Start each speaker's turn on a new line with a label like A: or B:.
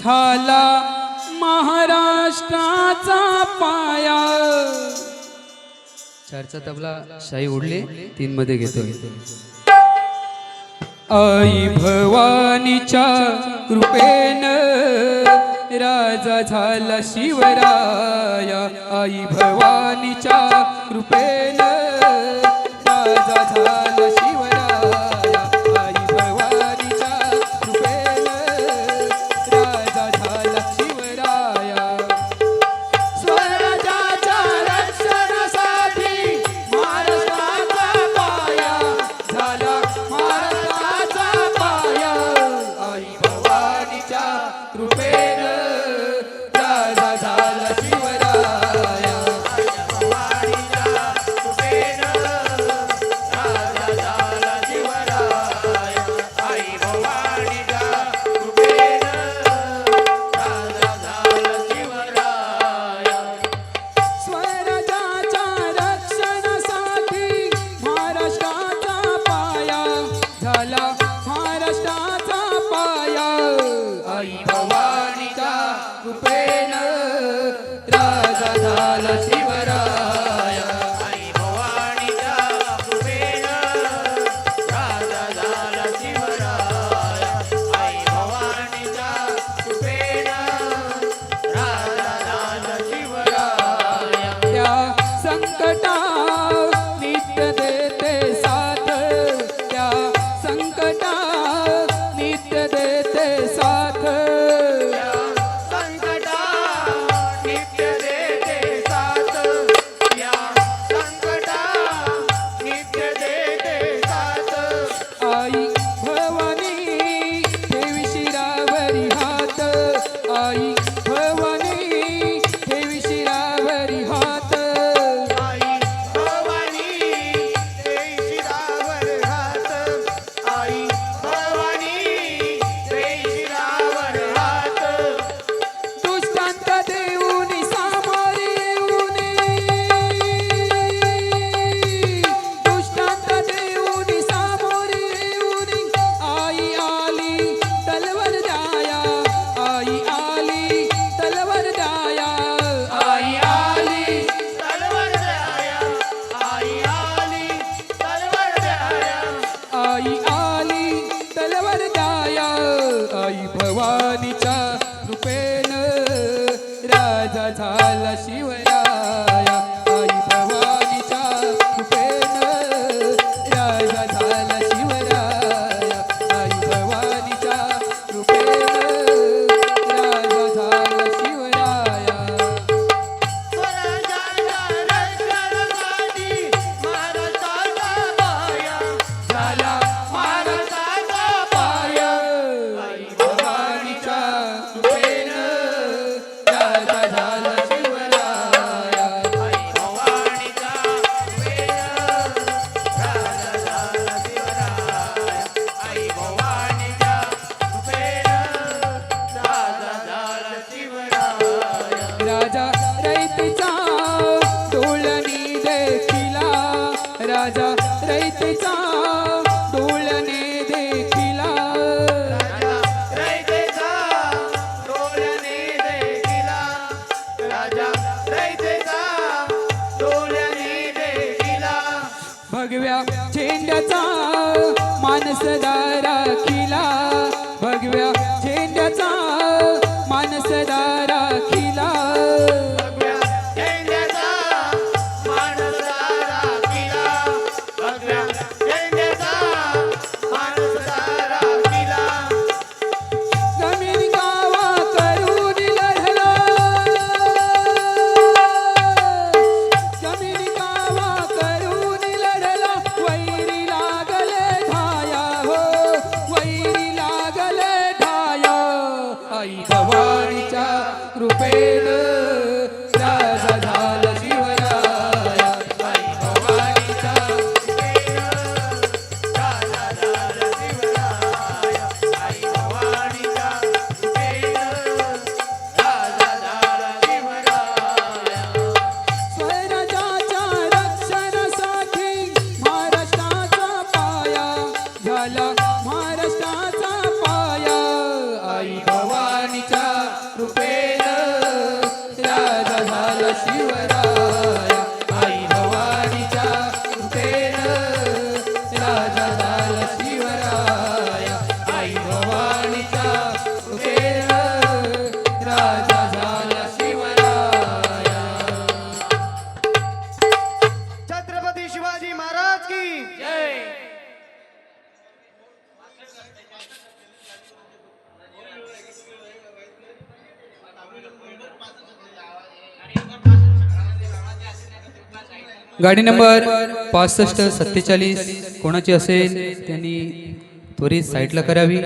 A: झाला महाराष्ट्राचा पाया. चारचा तबला शाही उडले तीन मध्ये घेतो आई भवानीच्या कृपेन राजा झाला शिवराया. आई भवानीच्या कृपेन राजा झाला Allah. झाला शिवराया. दास दारा आई भवानीच्या कृपेनं गाडी नंबर पासष्ट सत्तेचाळीस कोणाची असेल त्यांनी त्वरित साईडला करावी.